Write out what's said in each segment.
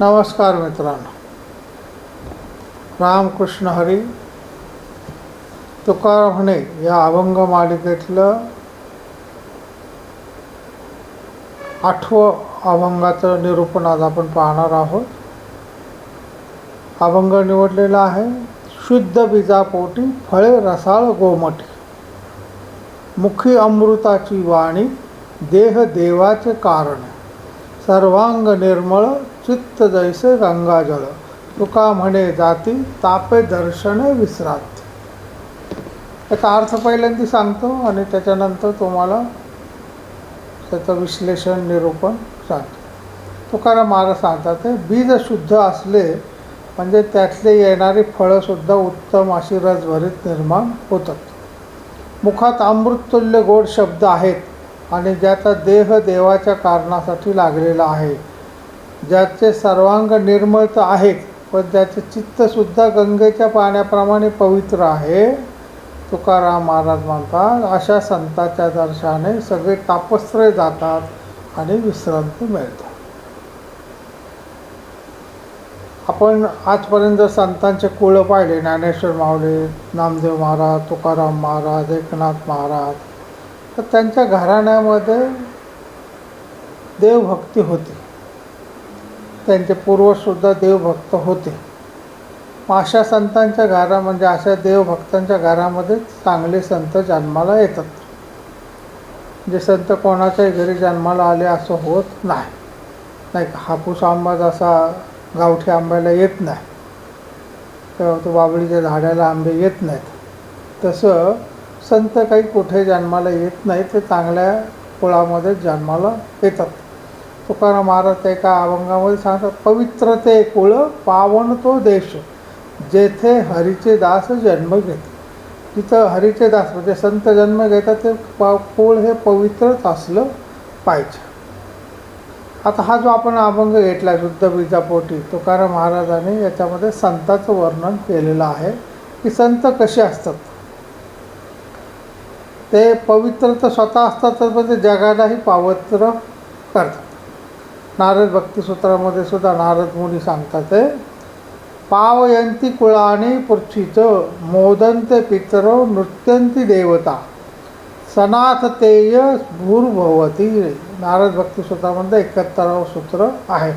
नमस्कार मित्रांनो. रामकृष्ण हरी तुकाराम म्हणे या अभंग मालिकेतलं आठवं अभंगाचं निरूपण आज आपण पाहणार आहोत. अभंग निवडलेला आहे शुद्ध बीजापोटी फळे रसाळ गोमटी. मुखी अमृताची वाणी देह देवाचे कारण. सर्वांग निर्मळ चित्त जैसे गंगाजळ तुका म्हणे जाती तापे दर्शने विसरात. त्याचा अर्थ पहिल्यांदा सांगतो आणि त्याच्यानंतर तुम्हाला त्याचं विश्लेषण निरूपण सांगतो. तुकाराम महाराज सांगतात ते बीज शुद्ध असले म्हणजे त्यातले येणारी फळंसुद्धा उत्तम अशी रसभरीत निर्माण होतात. मुखात अमृततुल्य गोड शब्द आहेत. आणि ज्याचा देह देवाच्या कारणासाठी लागलेला आहे. ज्याचे सर्वांग निर्मळ तर आहेत पण ज्याचे चित्तसुद्धा गंगेच्या पाण्याप्रमाणे पवित्र आहे तुकाराम महाराज म्हणतात अशा संताच्या दर्शनाने सगळे तापस्त्रय जातात आणि विश्रांती मिळतात. आपण आजपर्यंत संतांचे कुळं पाहिले ज्ञानेश्वर माऊली नामदेव महाराज तुकाराम महाराज एकनाथ महाराज तर त्यांच्या घराण्यामध्ये देवभक्ती होती. त्यांचे पूर्वजसुद्धा देवभक्त होते. अशा संतांच्या घरा म्हणजे अशा देवभक्तांच्या घरामध्ये चांगले संत जन्माला येतात. जे संत कोणाच्याही घरी जन्माला आले असं होत नाही. नाही का? हापूस आंबा जसा गावठी आंब्याला येत नाही. किंवा तो बाबळीच्या झाडाला आंबे येत नाहीत. तसं संत काही कुठे जन्माला येत नाही ते चांगल्या कुळामध्ये जन्माला येतात. तुकाराम महाराज एका अभंगामध्ये सांगतात पवित्र ते कुळ पावन तो देश जेथे हरीचे दास जन्म घेत. तिथं हरीचे दास म्हणजे संत जन्म घेतात ते पा कुळ हे पवित्रच असलं पाहिजे. आता हा जो आपण अभंग घेतला शुद्ध बीजापोटी तुकाराम महाराजांनी याच्यामध्ये संताचं वर्णन केलेलं आहे की संत कसे असतात? ते पवित्र तर स्वतः असतातच पण ते जगालाही पावित्र करतात. नारद भक्तिसूत्रामध्ये सुद्धा नारद मुनी सांगतात ते पावयंती कुळाने पृथ्वीचं मोदंते पितर नृत्यंती देवता सनाथ तेय भूर्भवती नारद भक्तिसूत्रामध्ये एकाहत्तरावं सूत्र आहे.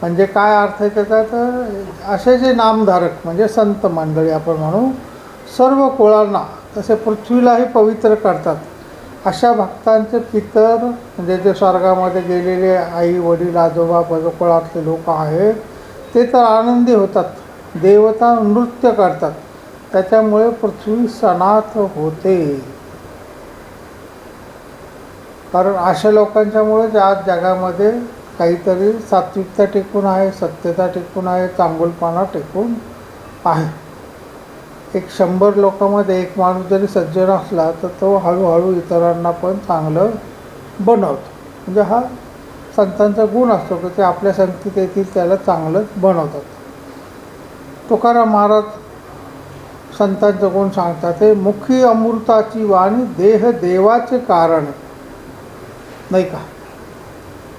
म्हणजे काय अर्थ आहे त्याचा? तर असे जे नामधारक म्हणजे संत मंडळी आपण म्हणू सर्व कुळांना तसे पृथ्वीलाही पवित्र करतात. अशा भक्तांचे पितर म्हणजे जे स्वर्गामध्ये गेलेले आई वडील आजोबा कुळातले लोक आहेत ते तर आनंदी होतात. देवता नृत्य करतात. त्याच्यामुळे पृथ्वी सणात होते. कारण अशा लोकांच्यामुळेच आज जगामध्ये काहीतरी सात्विकता टिकून आहे सत्यता टिकून आहे चांगुलपणा टिकून आहे. एक शंभर लोकांमध्ये एक माणूस जरी सज्जन असला तर तो हळूहळू इतरांना पण चांगलं बनवतो. म्हणजे हा संतांचा गुण असतो की ते आपल्या संगतीत येतील त्याला चांगलं बनवतात. तुकाराम महाराज संतांचं गुण सांगतात ते मुखी अमृताची वाणी देह देवाचे कारण नाही का?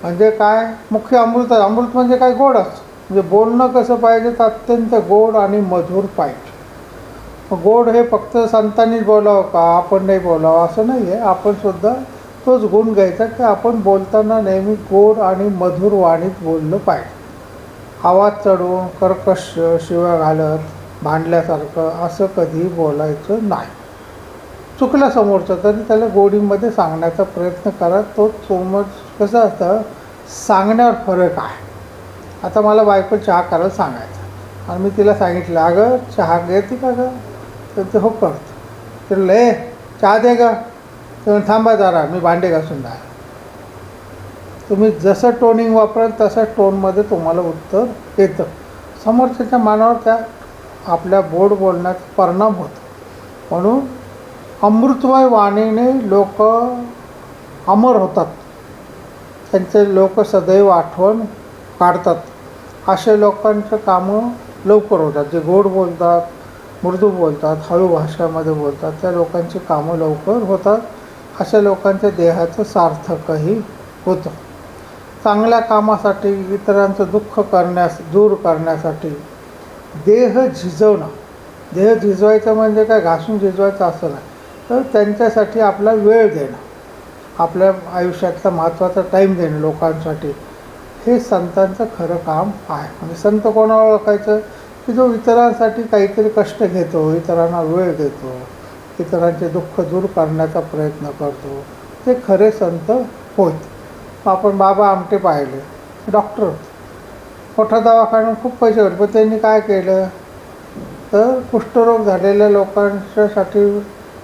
म्हणजे काय? मुख्य अमृत अमृत म्हणजे काय? गोड असतं. म्हणजे बोलणं कसं पाहिजे? तर अत्यंत गोड आणि मधुर पाहिजे. गोड हे फक्त संतांनीच बोलावं का? आपण नाही बोलावं? असं नाही आहे आपण सुद्धा तोच गुण घ्यायचा की आपण बोलताना नेहमी गोड आणि मधुर वाणीत बोललं पाहिजे. आवाज चढवून कर्कश शिव्या घालत भांडल्यासारखं असं कधीही बोलायचं नाही. चुकला समोरचं तरी त्याला गोडीमध्ये सांगण्याचा प्रयत्न करा. तो समोर कसं असतं? सांगण्यावर फरक आहे. आता मला बायको चहा करायला सांगायचं. आणि मी तिला सांगितलं अगं चहा घेते का गं? तर ते हो तर ले चहा दे का तर थांबा जरा मी भांडे घासून द्या तुम्ही जसं टोनिंग वापराल तसं टोनमध्ये तुम्हाला उत्तर येतं. समोरच्याच्या मानावर त्या आपल्या बोर्ड बोलण्याचा परिणाम होतो. म्हणून अमृतमय वाणीने लोक अमर होतात. त्यांचे लोक सदैव आठवण काढतात. असे लोकांचं कामं लवकर होतात. जे गोड बोलतात मृदू बोलतात हळू भाषामध्ये बोलतात. त्या लोकांची कामं लवकर होतात. अशा लोकांच्या देहाचं सार्थकही होतं. चांगल्या कामासाठी इतरांचं दुःख करण्यास दूर करण्यासाठी देह झिजवणं. देह झिजवायचं म्हणजे काय? घासून झिजवायचं असं नाही. तर त्यांच्यासाठी आपला वेळ देणं. आपल्या आयुष्यातला महत्त्वाचा टाईम देणं लोकांसाठी. हे संतांचं खरं काम आहे. म्हणजे संत कोणाला ओळखायचं? की जो इतरांसाठी काहीतरी कष्ट घेतो इतरांना वेळ देतो इतरांचे दुःख दूर करण्याचा प्रयत्न करतो ते खरे संत होत. आपण बाबा आमटे पाहिले डॉक्टर. मोठा दवाखान्यात खूप पैसे होते पण त्यांनी काय केलं? तर कुष्ठरोग झालेल्या लोकांच्यासाठी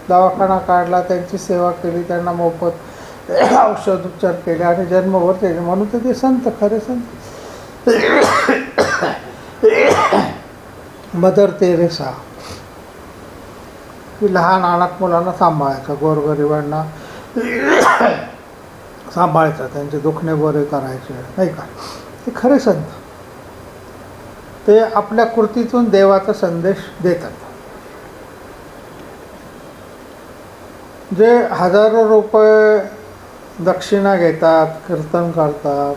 दवाखाना काढला त्यांची सेवा केली त्यांना मोफत औषध उपचार केले आणि जन्मभर केले म्हणून तर ते संत खरे संत. Mother Teresa. की लहान अनाथ मुलांना सांभाळायचं गोरगरिबांना सांभाळायचं त्यांचे दुखणे बरे करायचे नाही का? ते खरे संत. ते आपल्या कृतीतून देवाचा संदेश देतात. जे हजारो रुपये दक्षिणा घेतात कीर्तन करतात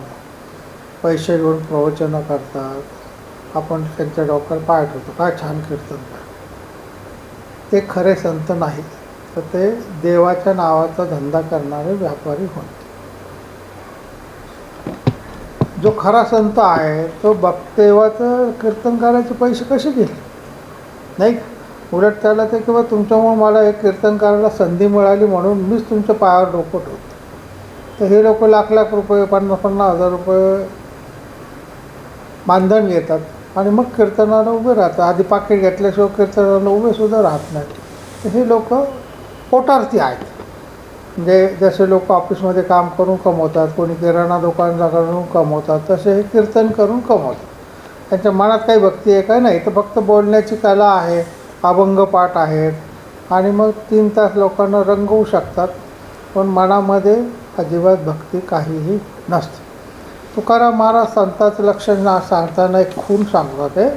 पैसे घेऊन प्रवचनं करतात आपण त्यांच्या डोक्यावर पाय ठेवतो. काय छान कीर्तन काय ते खरे संत नाहीत. तर ते देवाच्या नावाचा धंदा करणारे व्यापारी होते. जो खरा संत आहे तो देवाचं कीर्तन करायचे पैसे कसे गेले? नाही उलट त्याला ते किंवा तुमच्यामुळे मला एक कीर्तन करायला संधी मिळाली म्हणून मीच तुमच्या पायावर डोकं ठेवतो. तर हे लोक लाख लाख रुपये पन्नास पन्नास हजार रुपये मानधन घेतात. आणि मग कीर्तनाला उभे राहतात. आधी पाकिट घेतल्याशिवाय कीर्तनाला उभे सुद्धा राहत नाहीत. तर हे लोक पोटार्थी आहेत. म्हणजे जसे लोक ऑफिसमध्ये काम करून कमवतात कोणी किराणा दुकान करून कमवतात तसे हे कीर्तन करून कमवतात. त्यांच्या मनात काही भक्ती आहे काय नाही? तर फक्त बोलण्याची कला आहे अभंग पाठ आहेत. आणि मग तीन तास लोकांना रंगवू शकतात. पण मनामध्ये अजिबात भक्ती काहीही नसते. तुकाराम महाराज संताचं लक्षण सांगताना एक खून सांगतात ते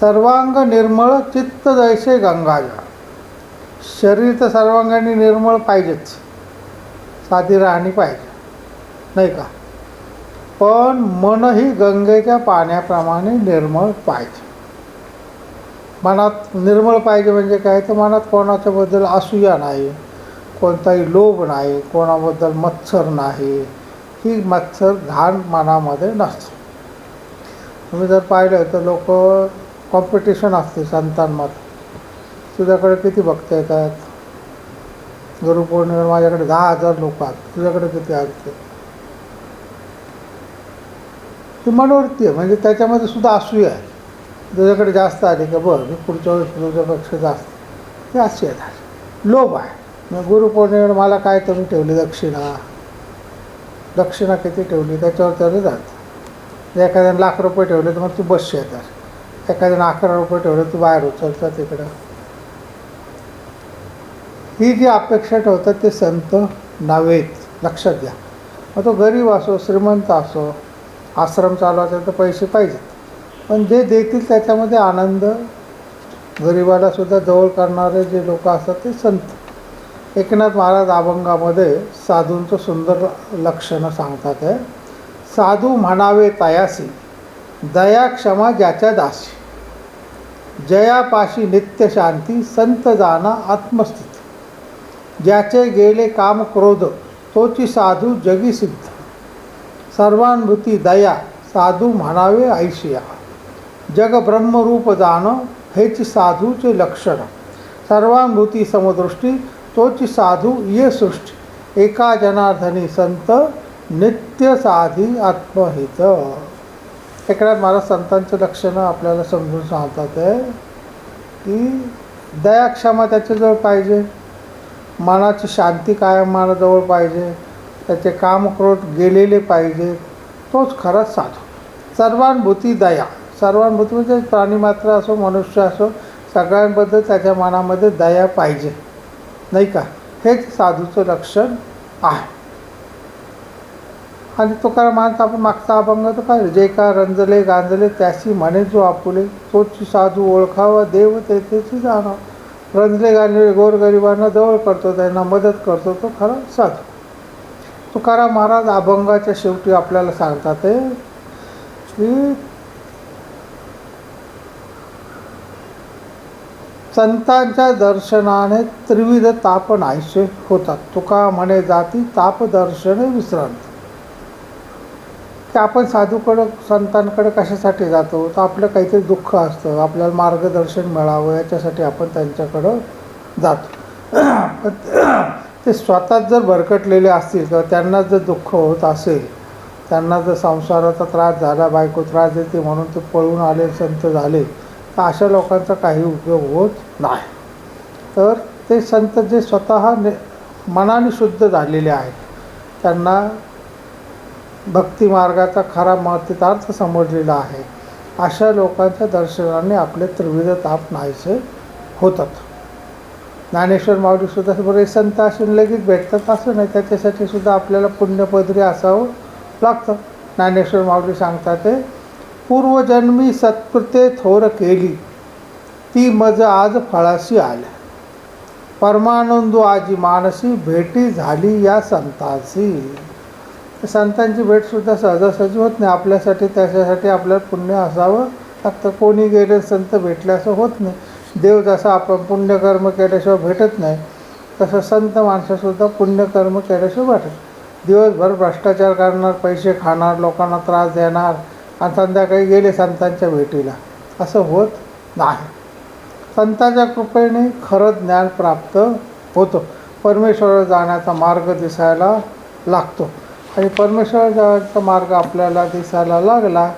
सर्वांग निर्मळ चित्त जैसे गंगाजा. शरीर तर सर्वांगाने निर्मळ पाहिजेच. साधी राहणी पाहिजे. नाही का? पण मनही गंगेच्या पाण्याप्रमाणे निर्मळ पाहिजे. मनात निर्मळ पाहिजे म्हणजे काय? तर मनात कोणाच्याबद्दल असूया नाही कोणताही लोभ नाही कोणाबद्दल मत्सर नाही ही मत्सर घाण मनामध्ये नसते. तुम्ही जर पाहिलं तर लोक कॉम्पिटिशन असते संतांमध्ये. तुझ्याकडे किती भक्त येतात गुरुपौर्णिमेला माझ्याकडे दहा हजार लोक आहेत. तुझ्याकडे किती आहेत? ती मनोवृत्ती आहे. म्हणजे त्याच्यामध्ये सुद्धा असूया आहे तुझ्याकडे जास्त आली का बरं? मी पुढच्या वेळेस तुझ्यापेक्षा जास्त. हे असे आहे. लोभ आहे. मग गुरुपौर्णिमेला मला काय तुम्ही ठेवली दक्षिणा? दक्षिणा किती ठेवली त्याच्यावर त्याला जात. एखाद्याने लाख रुपये ठेवले तर मग तू बसशी येतात एखाद्याने अकरा रुपये ठेवले तू बाहेर उचलतात तिकडं. ही जी अपेक्षा ठेवतात ते संत नव्हेत. लक्षात घ्या. मग तो गरीब असो श्रीमंत असो आश्रम चालवायचा तर पैसे पाहिजेत. पण जे देतील त्याच्यामध्ये आनंद गरिबाला सुद्धा जवळ करणारे जे लोक असतात ते संत. एकनाथ महाराज अभंगामध्ये साधूंचं सुंदर लक्षणं सांगतात आहे साधू म्हणावे तयासी दया क्षमा ज्याच्या दासी. जयापाशी नित्य शांती संत जाना आत्मस्थित. ज्याचे गेले काम क्रोध तोची साधू जगी सिद्ध. सर्वानुभूती दया साधू म्हणावे ऐशिया. जग ब्रह्मरूप जाणं हेची साधूचे लक्षण. सर्वानुभूती समदृष्टी तोची साधू ये सृष्ट. एका जनार्दनी संत नित्य साधी आत्महित. इकडे मला संतांचं लक्षणं आपल्याला समजून सांगतात आहे की दया क्षमा त्याच्याजवळ पाहिजे. मनाची शांती कायम मनाजवळ पाहिजे. त्याचे कामक्रोध गेलेले पाहिजे. तोच खरंच साधू. सर्वानुभूती दया. सर्वानुभूती म्हणजे प्राणीमात्र असो मनुष्य असो सगळ्यांबद्दल त्याच्या मनामध्ये दया पाहिजे. नाही का? हेच साधूचं लक्षण आहे. आणि तुकारामांचा आपण मागचा अभंग तर काय जे का रंजले गांजले त्याशी म्हणे जो आपुले तोची साधू ओळखावा देव तेथेची जाणावं रंजले गांजले गोरगरिबांना जवळ करतो त्यांना मदत करतो तो खरा साधू. तुकाराम महाराज अभंगाच्या शेवटी आपल्याला सांगतात की संतांच्या दर्शनाने त्रिविध ताप नाहीसे होतात. तुका म्हणे जाती ताप दर्शन विश्रांत. की आपण साधूकडं संतांकडे कशासाठी जातो? तर आपलं काहीतरी दुःख असतं. आपल्याला मार्गदर्शन मिळावं याच्यासाठी आपण त्यांच्याकडं जातो. ते स्वतःच जर भरकटलेले असतील किंवा त्यांना जर दुःख होत असेल त्यांना जर संसाराचा त्रास झाला बायको त्रास देते म्हणून ते पळून आले संत झाले अशा लोकांचा काही उपयोग होत नाही. तर ते संत जे स्वतः ने मनाने शुद्ध झालेले आहेत त्यांना भक्तिमार्गाचा खरा महत्वार्थ समजलेला आहे. अशा लोकांच्या दर्शनाने आपले त्रिविध ताप नाहीसे होतात. ज्ञानेश्वर माऊलीसुद्धा बरे संत असून लगेच भेटतात असं नाही त्याच्यासाठी सुद्धा आपल्याला पुण्यपदरी असावं लागतं. ज्ञानेश्वर माऊली सांगतात ते पूर्वजन्मी सत्कृते थोर केली. ती मज आज फळाशी आल्या. परमानंदू आजी मानसी भेटी झाली या संतांशी. संतांची भेटसुद्धा सहजासहजी होत नाही. आपल्यासाठी त्याच्यासाठी आपल्याला पुण्य असावं लागतं. कोणी गेले संत भेटले असं होत नाही. देव जसं आपण पुण्यकर्म केल्याशिवाय भेटत नाही तसं संत माणसासुद्धा पुण्यकर्म केल्याशिवाय भेटत दिवसभर भ्रष्टाचार करणार पैसे खाणार लोकांना त्रास देणार आणि संध्याकाळी गेले संतांच्या भेटीला. असं होत नाही. संतांच्या कृपेने खरं ज्ञान प्राप्त होतं. परमेश्वर जाण्याचा मार्ग दिसायला लागतो. आणि परमेश्वर जाण्याचा मार्ग आपल्याला दिसायला लागला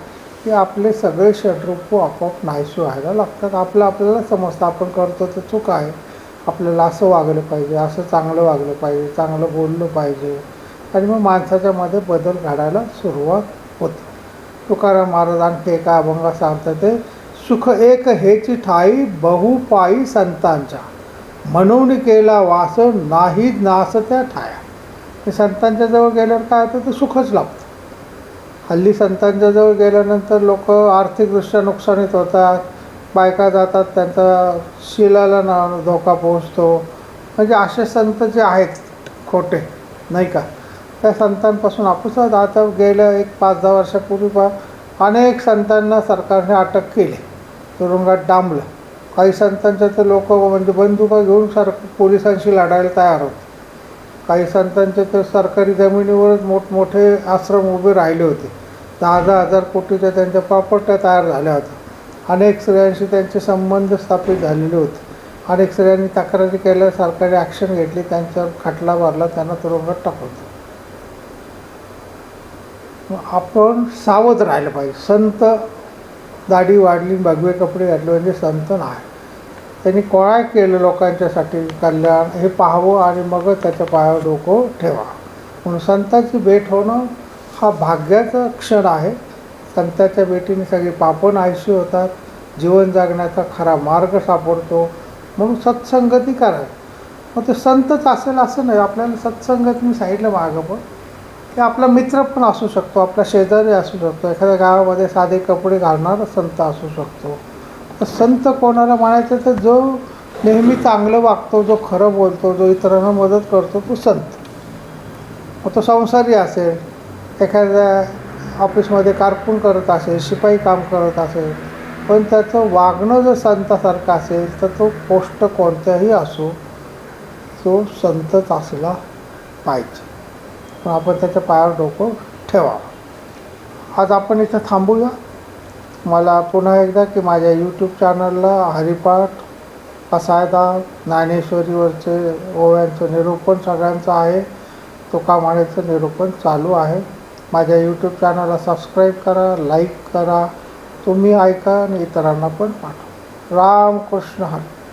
की आपले सगळे षड्रूप आपोआप नाहीशी व्हायला लागतात. आपलं आपल्याला समजतं आपण करतो तर चूक आहे. आपल्याला असं वागलं पाहिजे असं चांगलं वागलं पाहिजे चांगलं बोललं पाहिजे. आणि मग माणसाच्यामध्ये बदल घडायला सुरुवात होते. तुकाराम महाराज एका अभंगात सांगतात ते? सुख एक हेची ठाई बहुपायी संतांच्या. म्हणून केला वास नाही नास त्या ठाया. संतांच्या जवळ गेल्यावर काय होतं? ते सुखच लाभतं. हल्ली संतांच्या जवळ गेल्यानंतर लोक आर्थिकदृष्ट्या नुकसानीत होतात. बायका जातात त्यांचा शिलाला ना धोका पोहोचतो. म्हणजे असे संत जे आहेत खोटे नाही का? त्या संतांपासून आपुसात आता गेल्या एक पाच दहा वर्षापूर्वी पा अनेक संतांना सरकारने अटक केली. तुरुंगात डांबलं. काही संतांच्या तर लोक म्हणजे बंदुका घेऊन सर पोलिसांशी लढायला तयार होते. काही संतांचे तर सरकारी जमिनीवरच मोठमोठे आश्रम उभे राहिले होते. दहा दहा हजार कोटीच्या त्यांच्या प्रॉपर्ट्या तयार झाल्या होत्या. अनेक स्त्रियांशी त्यांचे संबंध स्थापित झालेले होते. अनेक स्त्रियांनी तक्रारी केल्या सरकारी ॲक्शन घेतली त्यांच्यावर खटला भरला त्यांना तुरुंगात टाकवतो आपण सावध राहिलं पाहिजे. संत दाढी वाढली भगवे कपडे घातले म्हणजे संत नाही. त्यांनी कोळाय केलं लोकांच्यासाठी कल्याण हे पाहावं आणि मग त्याच्या पायावर डोकं ठेवा. म्हणून संतांची भेट होणं हा भाग्याचा क्षण आहे. संतांच्या भेटीने सगळी पापण आयुष्य होतात. जीवन जगण्याचा खरा मार्ग सापडतो. म्हणून सत्संगती करा. मग ते संतच असेल असं नाही. आपल्याला सत्संगत मी सांगितलं मागं पण. की आपला मित्र पण असू शकतो आपला शेजारी असू शकतो. एखाद्या गावामध्ये साधे कपडे घालणारा संत असू शकतो. तर संत कोणाला म्हणायचं तर जो नेहमी चांगलं वागतो जो खरं बोलतो जो इतरांना मदत करतो तो संत. मग तो संसारी असेल एखाद्या ऑफिसमध्ये कारकून करत असेल शिपाई काम करत असेल पण त्याचं वागणं जर संतासारखं असेल तर तो पोस्ट कोणत्याही असो तो संतच असला पाहिजे. आपण त्याच्या पायावर डोकं ठेवावं. आज आपण इथं थांबूया. मला पुन्हा एकदा की माझ्या यूट्यूब चॅनलला हरिपाठ असायदा ज्ञानेश्वरीवरचे ओव्यांचं निरूपण सगळ्यांचं आहे. तुकामाळेचं निरूपण चालू आहे. माझ्या यूट्यूब चॅनलला सबस्क्राईब करा लाईक करा. तुम्ही ऐका आणि इतरांना पण पाठवा. रामकृष्ण हरी.